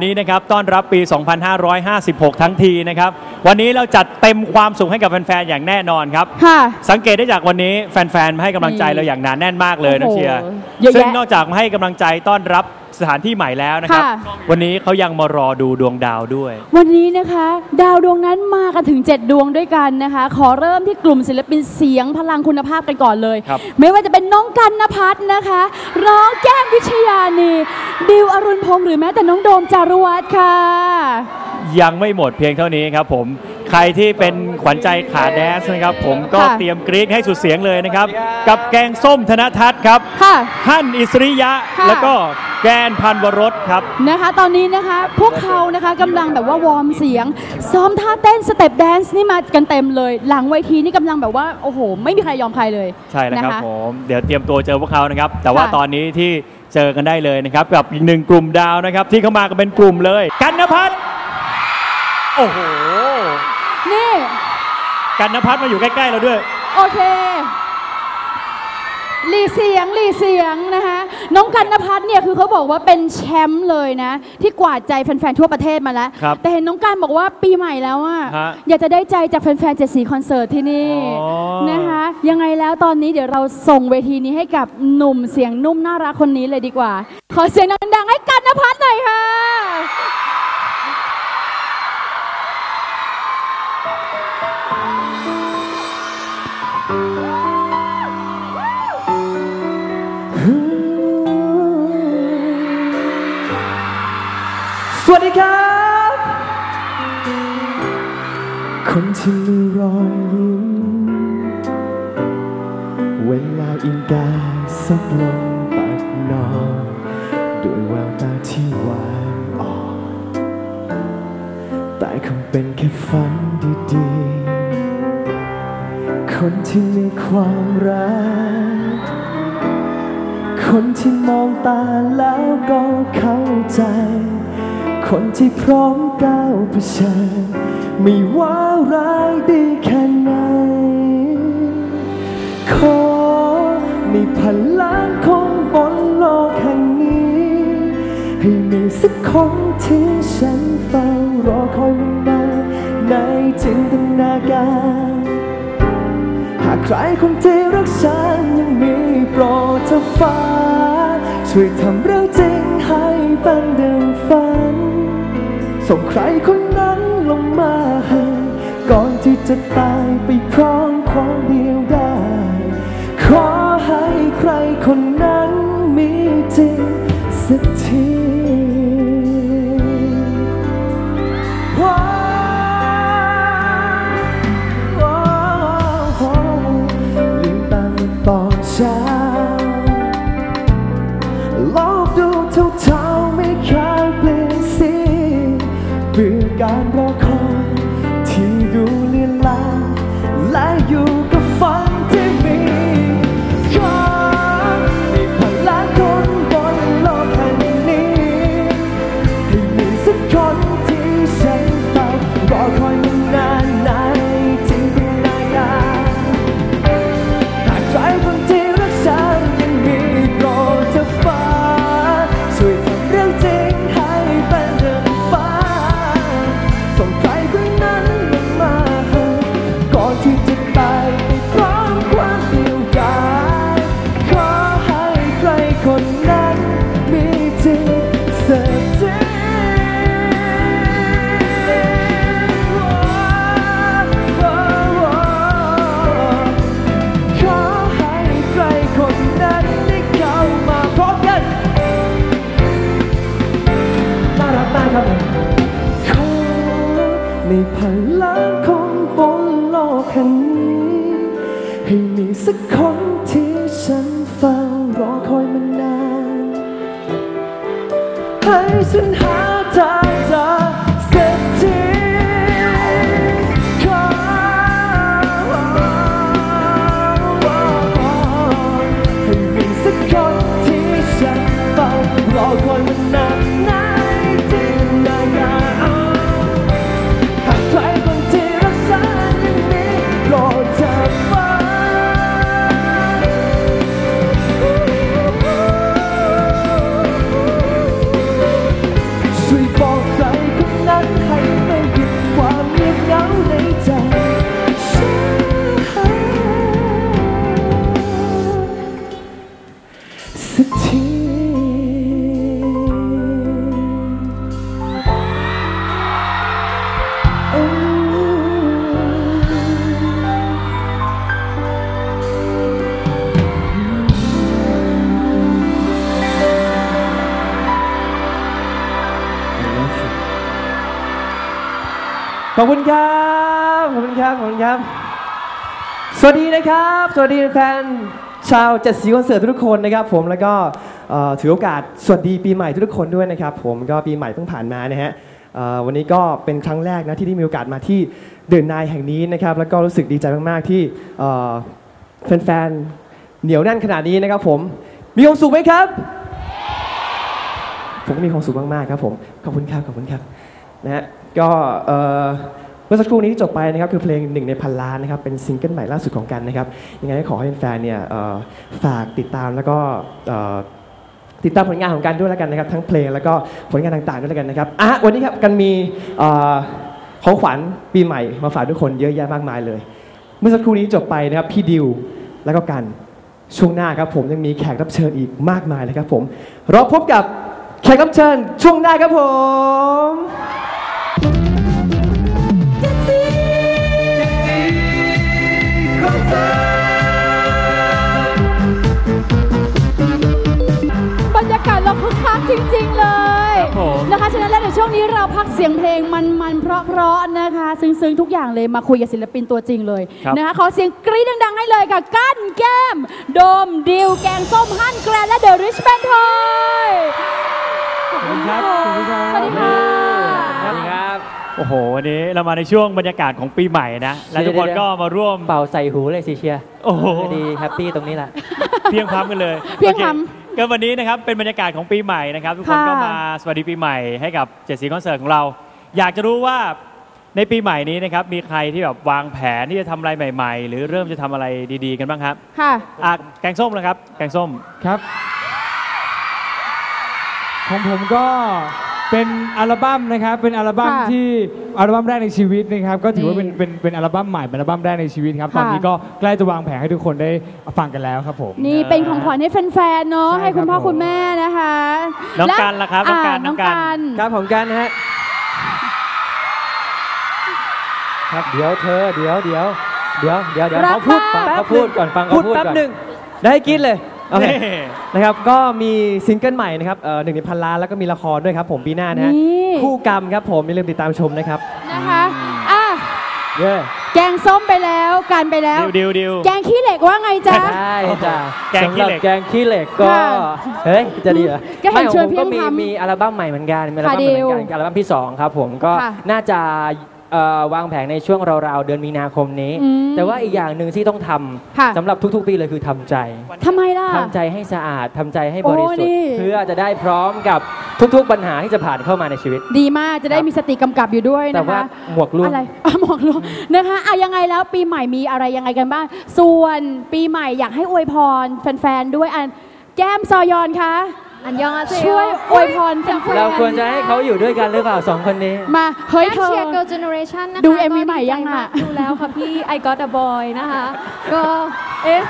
วันนี้นะครับต้อนรับปี 2556 ทั้งทีนะครับ วันนี้เราจัดเต็มความสุขให้กับแฟนๆ อย่างแน่นอนครับ ค่ะ สังเกตได้จากวันนี้แฟนๆ มาให้กำลังใจนี่เราอย่างหนาแน่นมากเลยนะโอ้โหเชียร์เยอะแยะ ซึ่งนอกจากมาให้กำลังใจต้อนรับ สถานที่ใหม่แล้วนะครับ ค่ะ วันนี้เขายังมารอดูดวงดาวด้วย วันนี้นะคะ ดาวดวงนั้นมากันถึง 7 ดวงด้วยกันนะคะ ขอเริ่มที่กลุ่มศิลปินเสียงพลังคุณภาพกันก่อนเลย ครับ ไม่ว่าจะเป็นน้องกันนภัทรนะคะ ร้องแก้มวิชยานีดิวอรุณพงษ์หรือแม้แต่น้องโดมจารุวัฒน์ค่ะ ยังไม่หมดเพียงเท่านี้ครับผม ใครที่เป็นขวัญใจขาแดนซ์นะครับ ผมก็ค่ะเตรียมกรี๊ดให้สุดเสียงเลยนะครับ กับแกงส้มธนทัศน์ครับค่ะฮั่นอิสริยะ ค่ะ แล้วก็แกนพันวรสครับ นะคะ ตอนนี้นะคะพวกเขานะคะกำลังแบบว่าวอร์มเสียง ซ้อมท่าเต้นสเต็ปแดนซ์นี่มากันเต็มเลย หลังเวทีนี่กำลังแบบว่า โอ้โห ไม่มีใครยอมใครเลยใช่แล้วครับนะคะผมเดี๋ยวเตรียมตัวเจอพวกเขานะครับ แต่ว่าค่ะ ตอนนี้ที่เจอกันได้เลยนะครับ กับอีกหนึ่งกลุ่มดาวนะครับ ที่เข้ามากันเป็นกลุ่มเลย กันนพัฒน์โอ้โห นี่ กันนพัฒน์มาอยู่ใกล้ ๆ เราด้วย โอเคหลีเสียงหลีเสียงนะคะน้องกันนภัทรเนี่ยคือเขาบอกว่าเป็นแชมป์เลยนะ ที่กวาดใจแฟน ๆ ทั่วประเทศมาแล้ว ครับแต่เห็นน้องกันบอกว่าปีใหม่แล้วอะฮะอยากจะได้ใจจากแฟนๆเจ็ดสีคอนเสิร์ตที่นี่อ๋อ นะคะยังไงแล้วตอนนี้เดี๋ยวเราส่งเวทีนี้ให้กับหนุ่มเสียงนุ่มน่ารักคนนี้เลยดีกว่า ขอเสียงดังๆให้กันนภัทรหน่อยค่ะ สวัสดีครับ คนที่มีรอยยิ้ม เวลาอิงกายสักลงตักนอนด้วยแววตาที่หวานอ่อนแต่คงเป็นแค่ฝันดีๆ คนที่มีความรัก คนที่มองตาแล้วก็เข้าใจ คนที่พร้อมก้าวเผชิญไม่ว่าร้ายดีแค่ไหน ขอมีพลังคนบนโลกแห่งนี้ ให้มีสักคนที่ฉันเฝ้ารอคอยมานานในจินตนาการ หากใครคนที่รักฉันยังมีโปรดเธอฟ้าช่วยทำเรื่องจริงให้เป็นดังฝัน ส่งใครคนนั้นลงมาให้ก่อนที่จะตายไปพร้อมความเดียวได้ ขอให้ใครคนนั้นมีจริงสักที บื่อ ให้ อบคุณครับขอบคุณครับขอบคุณครับ สวัสดีนะครับ สวัสดีแฟนชาวเจ็ดสีคอนเสิร์ตทุกคนนะครับ ผมแล้วก็ถือโอกาสสวัสดีปีใหม่ทุกคนด้วยนะครับ ผมก็ปีใหม่เพิ่งผ่านมานะฮะวันนี้ก็เป็นครั้งแรกนะที่ได้มีโอกาสมาที่เดินนายแห่งนี้นะครับ แล้วก็รู้สึกดีใจมากๆที่แฟนๆเหนียวแน่นขนาดนี้นะครับ ผมมีความสุขไหมครับ ผมก็มีความสุขมากๆครับผมขอบคุณครับขอบคุณครับนะฮะ ก็เมื่อสักครู่นี้ที่จบไปนะครับคือเพลงหนึ่งในพันล้านนะครับเป็นซิงเกิลใหม่ล่าสุดของกันนะครับยังไงก็ขอให้แฟนเนี่ยฝากติดตามแล้วก็ติดตามผลงานของกันด้วยแล้วกันนะครับ ทั้งเพลงแล้วก็ผลงานต่างๆด้วยแล้วกันนะครับอะวันนี้ครับกันมีของขวัญปีใหม่มาฝากทุกคนเยอะแยะมากมายเลย เมื่อสักครู่นี้จบไปนะครับพี่ดิวแล้วก็กันช่วงหน้าครับผมยังมีแขกรับเชิญอีกมากมายเลยครับผมรอพบกับแขกรับเชิญช่วงหน้าครับผม จริงๆเลยครับผม นะคะฉะนั้นแล้วเดี๋ยวช่วงนี้เราพักเสียงเพลงมันๆเพราะๆนะคะ ซึ้งๆทุกอย่างเลยมาคุยกับศิลปินตัวจริงเลยครับ นะคะขอเสียงกรี๊ดดังๆให้เลยค่ะกั้นแก้ม โดมดิวแกงส้มฮั่นแกรนและเดอะริชแบนทอยขอบคุณครับขอบคุณครับ สวัสดีค่ะสวัสดีครับ โอ้โห วันนี้เรามาในช่วงบรรยากาศของปีใหม่นะ และทุกคนก็มาร่วม เป่าใส่หูเลยสิเชียร์โอ้โห ดีแฮปปี้ตรงนี้แหละ เพียงพร้ำกันเลยเพียงพร้ำโอคก็วันนี้นะครับเป็นบรรยากาศของปีใหม่นะครับ ทุกคนค่ะ ก็มาสวัสดีปีใหม่ให้กับเจ็ดสีคอนเสิร์ตของเรา อยากจะรู้ว่าในปีใหม่นี้นะครับมีใครที่แบบวางแผนที่จะทำอะไรใหม่ ๆ หรือเริ่มจะทำอะไรดีๆ กันบ้างครับค่ะ อะแกงส้มนะครับแกงส้ม ครับ ของผมก็ เป็นอัลบั้มนะครับ เป็นอัลบั้มค่ะที่อัลบั้มแรกในชีวิตนะครับ ก็ถือว่าเป็นนี่เป็นเป็นอัลบั้มใหม่เป็นอัลบั้มแรกในชีวิตครับ ค่ะ ตอนนี้ก็ใกล้จะวางแผนให้ทุกคนได้ฟังกันแล้วครับผม นี่เป็นของขวัญให้แฟนๆเนาะใช่ให้คุณพ่อครับผม คุณแม่นะคะน้องและกันล่ะครับน้องกันาน้องกันครับของกันนะฮะครับเดี๋ยวเธอเดี๋ยวเดี๋ยวเดี๋ยวเดี๋ยวเดี๋ยวรักเขาพูดมากฟังเขาพูดก่อนฟังเขาพูดพูดแป๊บก่อนหนึ่งได้ให้กินเลย โอเคนี่ นะครับก็มีซิงเกิลใหม่นะครับเอ่อหนึ่งในพันล้านแล้วก็มีละครด้วยครับผมปีหน้านะฮะนี่ คู่กรรมครับผมอย่าลืมติดตามชมนะครับนะคะอะเย้แกงส้มไปแล้วกันไปแล้ว ดิวดิวดิว แกงขี้เหล็กว่าไงจ๊ะใช่จ้ะแกงขี้เหล็ก สำบแกงขี้เหล็กก็ค่ะเฮ้ยจะดีเหรอก็เห็นไม่ชวนของผมก็เพีมียงทำมีอัลบั้มใหม่เหมือนกันมีอัลบั้มใหม่เหมือนกันค่ะดิวอัลบั้มที่2ครับผมก็ค่ะ น่าจะเอ่อ วางแผนในช่วงราวๆเดือนมีนาคมนี้ อืมแต่ว่าอีกอย่างหนึ่งที่ต้องทค่ะำสำหรับทุกๆ ปีเลยคือทำใจทำไมล่ะ ทำใจให้สะอาดทำใจให้บริสุทโอ้นี่ธิ์เพื่อจะได้พร้อมกับทุกๆ ปัญหาที่จะผ่านเข้ามาในชีวิต ดีมากจะได้มีสติกำกับอยู่ด้วยแต่นะว่าคะ หมวกลุ่มอะไรอะหมวกลุงนะคะอะยังไงแล้วปีใหม่มีอะไรยังไงกันบ้าง ส่วนปีใหม่อยากให้อวยพรแฟนๆ ด้วยอันแก้มซอยอนคะ อันยองอาเซโช่วยอวยพรแฟนๆเราควรจะให้เขาอยู่ด้วยกันหรือเปล่าสองคนนี้ มาเฮ้ยแอเธอ เชียร์ Girl Generation นะคะดูก็ MV ใหม่ยังอะดีใจมากดูแล้วค่ะพี่ I Got a Boy นะคะ ก็เอ๊ะ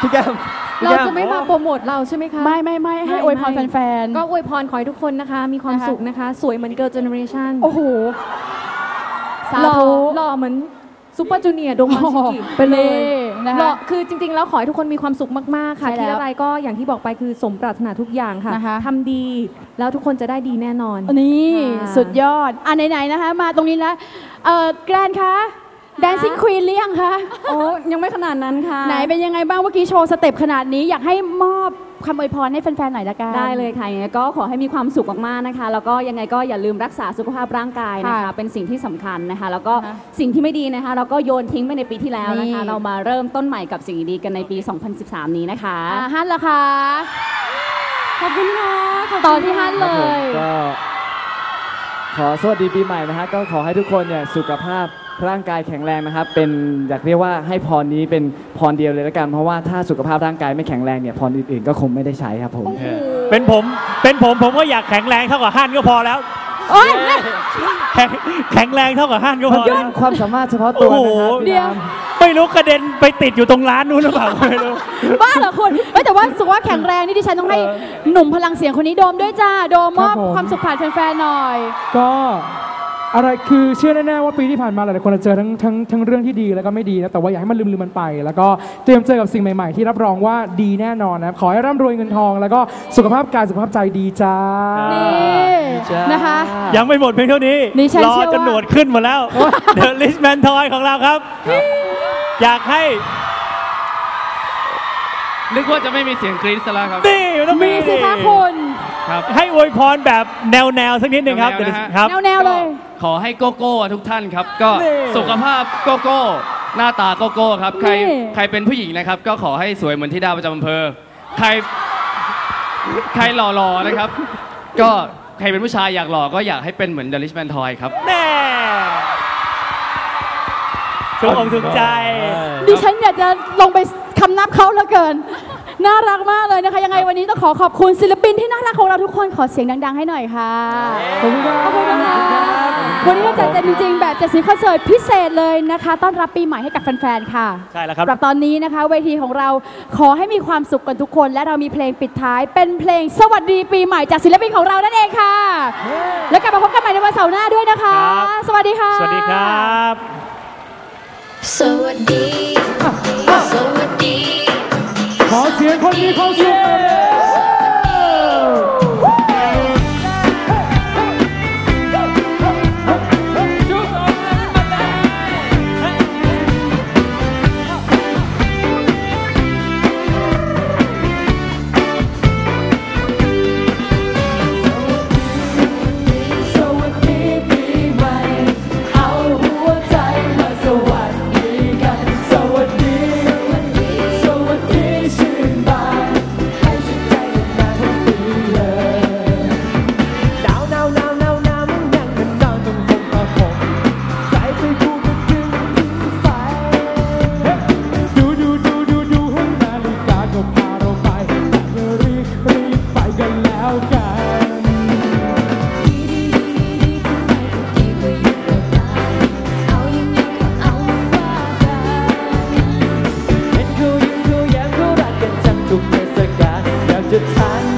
พี่แก้มพี่เราแก้จะไม่มาโปรโมทเราใช่ไหมคะ ไม่ไม่ไม่ให้ไม่อวยพรไม่ แฟนก็อวยพรขอให้ทุกคนนะคะ มีความนะคะ สุขนะคะ สวยเหมือน Girl Generation ๆโอ้โห สาหล่อธุ หล่อเหมือนซุปเปอร์จูเนียร์โดมอนชิกิโอ้โหไปเลย นี่นะคะหล่อคือจริงๆ แล้วขอให้ทุกคนมีความสุขมากๆ ค่ะใช่แล้วที่อะไรก็อย่างที่บอกไปคือสมปรารถนาทุกอย่างค่ะนะคะ ทำดีแล้วทุกคนจะได้ดีแน่นอน นี่ ค่ะ สุดยอด อะไหนๆนะคะ มาตรงนี้แล้วเอ่อแกรนคะ Dancing Queen เรียงคะโอ้ยังไม่ขนาดนั้นค่ะ ไหนเป็นยังไงบ้างเมื่อกี้โชว์สเต็ปขนาดนี้อยากให้มอบคำอวยพรให้แฟนๆหน่อยละกันได้เลยค่ะยังไงก็ขอให้มีความสุขมากๆนะคะ แล้วก็ยังไงก็อย่าลืมรักษาสุขภาพร่างกายนะคะค่ะเป็นสิ่งที่สำคัญนะคะ แล้วก็นะคะสิ่งที่ไม่ดีนะคะ เราก็โยนทิ้งไปในปีที่แล้วนะคะนี่เรามาเริ่มต้นใหม่กับสิ่งดีๆกันในปี 2013 นี้นะคะอะฮั่นละคะขอบคุณค่ะขอบคุณต่อที่ฮั่นเลยก็ขอสวัสดีปีใหม่นะฮะก็ขอให้ทุกคนเนี่ยสุขภาพ ร่างกายแข็งแรงนะครับ เป็นอยากเรียกว่าให้พรนี้เป็นพรเดียวเลยละกัน เพราะว่าถ้าสุขภาพร่างกายไม่แข็งแรงเนี่ยพรอื่นๆก็คงไม่ได้ใช้ครับผม เป็นผมเป็นผมผมก็อยากแข็งแรงเท่ากับฮั่นก็พอแล้ว โอ๊ยแข็งแข็งแรงเท่ากับฮั่นก็พมันอเป็แล้วนความสามารถเฉพาะตัวนะครับโอ้โหพี่เดี๋ยวน้ำไม่รู้กระเด็นไปติดอยู่ตรงร้านนู้นหรือเปล่าไม่รู้ บ้าเหรอคุณเอ้ยแต่ว่าสุขภาพแข็งแรงนี่ดิฉันต้องให้หนุ่มพลังเสียงคนนี้โดมด้วยจ้า โดมมอบครับผม ความสุขผ่านแฟนๆหน่อย ก็ อะไรคือเชื่อแน่ๆว่าปีที่ผ่านมาหลายๆคนจะเจอทั้งทั้งทั้งเรื่องที่ดีแล้วก็ไม่ดีนะแต่ว่าอยากให้มันลืมลืมมันไป แล้วก็เตรียมเจอกับสิ่งใหม่ๆ ที่รับรองว่าดีแน่นอนนะครับขอให้ร่ำรวยเงินทอง แล้วก็สุขภาพกายสุขภาพใจดีจ้านี่นะคะ ยังไม่หมดเพียงเท่านี้ ดิฉันรอเชื่อว่า จนหนวดขึ้นหมดแล้ว The Listman Toy ของเราครับ อยากให้นึกว่าจะไม่มีเสียงกรี๊ดซะแล้วครับ นี่ต้องมีสิคะคุณ ครับ ให้อวยพรแบบแนวๆสักนิดหนึ่งครับ แนวๆนะฮะ ครับ แนวๆเลย ขอให้โกโก้ทุกท่านครับ ก็นี่สุขภาพโกโก้ หน้าตาโกโก้ครับ ใครนี่ ใครเป็นผู้หญิงนะครับ ก็ขอให้สวยเหมือนที่ดาวประจำอำเภอ ใครใครหล่อๆนะครับ ก็ใครเป็นผู้ชายอยากหล่อก็อยากให้เป็นเหมือน The Richman Toy ครับ แน่ถูกอกถูกใจ ดิฉันอยากจะลงไปคำนับเขาเหลือเกิน น่ารักมากเลยนะคะ ยังไงวันนี้ต้องขอขอบคุณศิลปินที่น่ารักของเราทุกคนขอเสียงดัง ๆ ให้หน่อยค่ะ ขอบคุณครับขอบคุณนะคะ วันนี้เราจัดเต็มจริงๆ แบบเจ็ดสีคอนเสิร์ตพิเศษเลยนะคะ ต้อนรับปีใหม่ให้กับแฟนๆ ค่ะใช่แล้วครับสำหรับตอนนี้นะคะ เวทีของเราขอให้มีความสุขกันทุกคน และเรามีเพลงปิดท้าย เป็นเพลงสวัสดีปีใหม่จากศิลปินของเรานั่นเองค่ะ แล้วกลับมาพบกันใหม่ในวันเสาร์หน้าด้วยนะคะครับสวัสดีค่ะ สวัสดีครับ สวัสดี สวัสดี ขอเสียงคนมีความสุขหน่อยเจะทาน